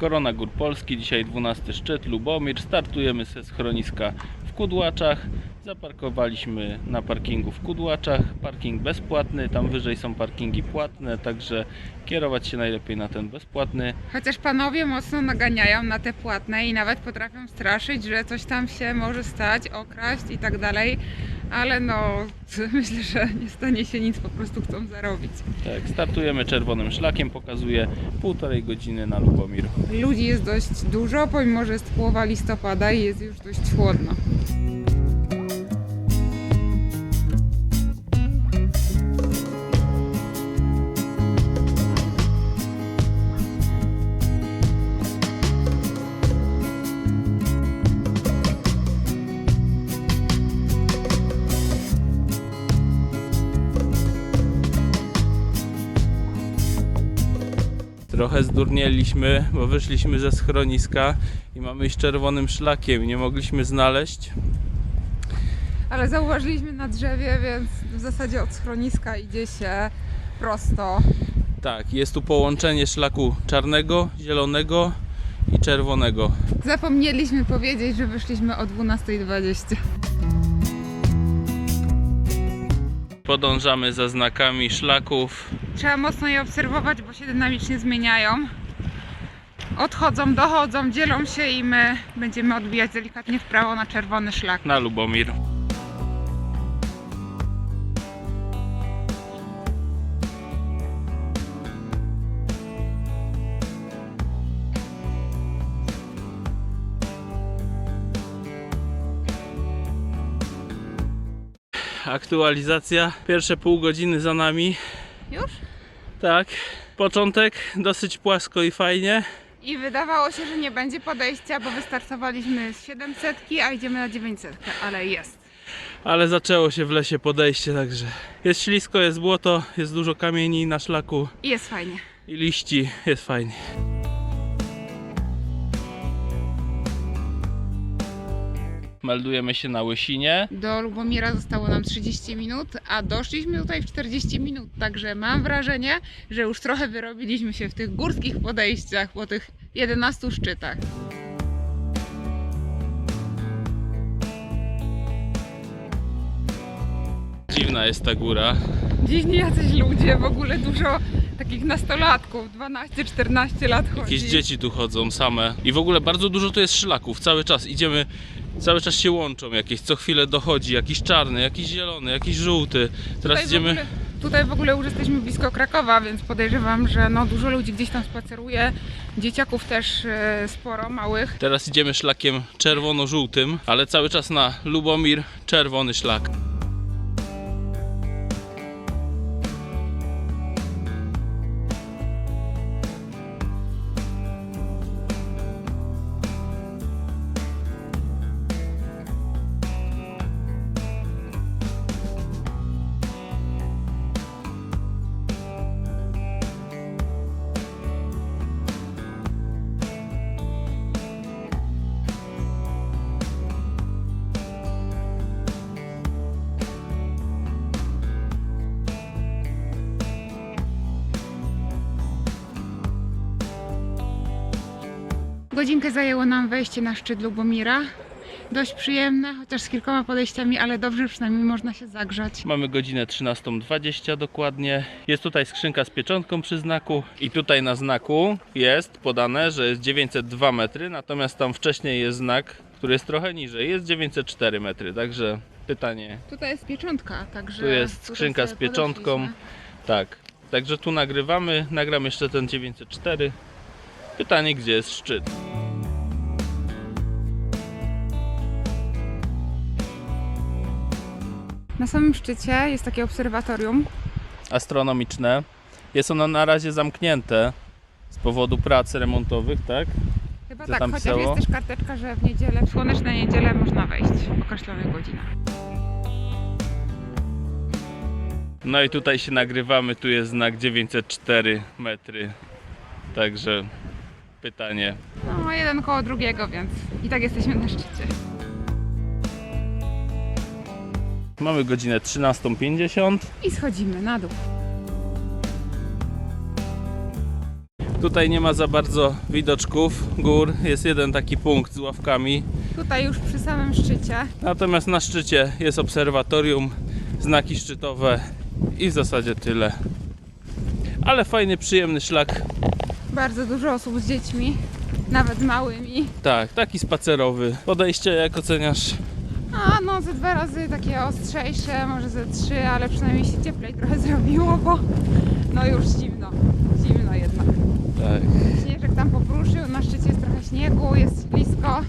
Korona Gór Polski, dzisiaj 12 szczyt, Lubomir. Startujemy ze schroniska w Kudłaczach. Zaparkowaliśmy na parkingu w Kudłaczach. Parking bezpłatny, tam wyżej są parkingi płatne, także kierować się najlepiej na ten bezpłatny. Chociaż panowie mocno naganiają na te płatne i nawet potrafią straszyć, że coś tam się może stać, okraść i tak dalej. Ale no, myślę, że nie stanie się nic, po prostu chcą zarobić. Tak, startujemy czerwonym szlakiem, pokazuje półtorej godziny na Lubomir. Ludzi jest dość dużo, pomimo że jest połowa listopada i jest już dość chłodno. Trochę zdurnieliśmy, bo wyszliśmy ze schroniska i mamy iść czerwonym szlakiem. Nie mogliśmy znaleźć. Ale zauważyliśmy na drzewie, więc w zasadzie od schroniska idzie się prosto. Tak, jest tu połączenie szlaku czarnego, zielonego i czerwonego. Zapomnieliśmy powiedzieć, że wyszliśmy o 12.20. Podążamy za znakami szlaków. Trzeba mocno je obserwować, bo się dynamicznie zmieniają. Odchodzą, dochodzą, dzielą się i my będziemy odbijać delikatnie w prawo na czerwony szlak. na Lubomir. Aktualizacja. Pierwsze pół godziny za nami. Już? Tak. Początek dosyć płasko i fajnie. I wydawało się, że nie będzie podejścia, bo wystartowaliśmy z 700, a idziemy na 900, ale jest. ale zaczęło się w lesie podejście, także jest ślisko, jest błoto, jest dużo kamieni na szlaku I jest fajnie. i liści, jest fajnie. Meldujemy się na Łysinie. Do Lubomira zostało nam 30 minut, a doszliśmy tutaj w 40 minut, także mam wrażenie, że już trochę wyrobiliśmy się w tych górskich podejściach po tych 11 szczytach. Dziwna jest ta góra. Dziwni jacyś ludzie, w ogóle dużo takich nastolatków, 12-14 lat chodzi. Jakieś dzieci tu chodzą same. I w ogóle bardzo dużo tu jest szlaków. Cały czas idziemy, cały czas się łączą jakieś. Co chwilę dochodzi jakiś czarny, jakiś zielony, jakiś żółty. Teraz Tutaj w idziemy. ogóle- Tutaj w ogóle już jesteśmy blisko Krakowa, więc podejrzewam, że no dużo ludzi gdzieś tam spaceruje. Dzieciaków też e, sporo, małych. Teraz idziemy szlakiem czerwono-żółtym, ale cały czas na Lubomir czerwony szlak. Godzinkę zajęło nam wejście na szczyt Lubomira. Dość przyjemne, chociaż z kilkoma podejściami, ale dobrze przynajmniej można się zagrzać. Mamy godzinę 13.20 dokładnie. Jest tutaj skrzynka z pieczątką przy znaku i tutaj na znaku jest podane, że jest 902 metry, natomiast tam wcześniej jest znak, który jest trochę niżej, jest 904 metry, także pytanie, Tutaj jest pieczątka, także. Tu jest skrzynka z pieczątką. tak. Także tu nagrywamy, nagram jeszcze ten 904. Pytanie, gdzie jest szczyt? Na samym szczycie jest takie obserwatorium. Astronomiczne. Jest ono na razie zamknięte z powodu prac remontowych, tak? Chyba Co tak, tam chociaż pisało? jest też karteczka, że w niedzielę, w słoneczne niedzielę można wejść w określonych godzinach. No i tutaj się nagrywamy, tu jest znak 904 metry. Także pytanie. No, jeden koło drugiego, więc i tak jesteśmy na szczycie. Mamy godzinę 13.50. I schodzimy na dół. Tutaj nie ma za bardzo widoczków gór. Jest jeden taki punkt z ławkami. Tutaj już przy samym szczycie. Natomiast na szczycie jest obserwatorium, znaki szczytowe i w zasadzie tyle. Ale fajny, przyjemny szlak. Bardzo dużo osób z dziećmi, nawet małymi. Tak, taki spacerowy. Podejście jak oceniasz? A no ze dwa razy takie ostrzejsze, może ze trzy, ale przynajmniej się cieplej trochę zrobiło, bo no już zimno. Zimno jednak. Tak. Śnieżek tam popruszył, na szczycie jest trochę śniegu, jest blisko,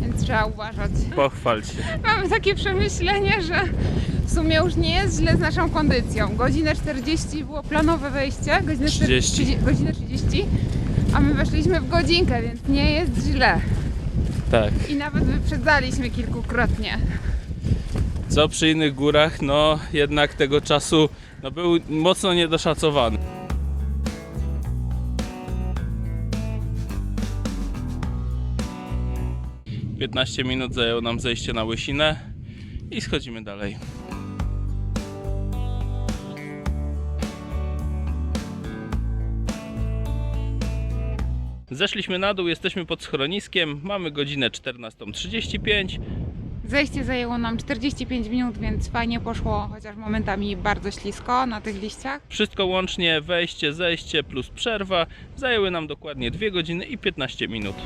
więc trzeba uważać. Pochwal się. Mamy takie przemyślenie, że w sumie już nie jest źle z naszą kondycją. Godzinę 40 było planowe wejście, godzinę 30. 30, godzinę 30, a my weszliśmy w godzinkę, więc nie jest źle. Tak. I nawet wyprzedzaliśmy kilkukrotnie. Co przy innych górach, no jednak tego czasu no, był mocno niedoszacowany. Piętnaście minut zajęło nam zejście na łysinę i schodzimy dalej. Zeszliśmy na dół, jesteśmy pod schroniskiem, mamy godzinę 14.35. Zejście zajęło nam 45 minut, więc fajnie poszło, chociaż momentami bardzo ślisko na tych liściach. Wszystko łącznie, wejście, zejście plus przerwa zajęły nam dokładnie 2 godziny i 15 minut.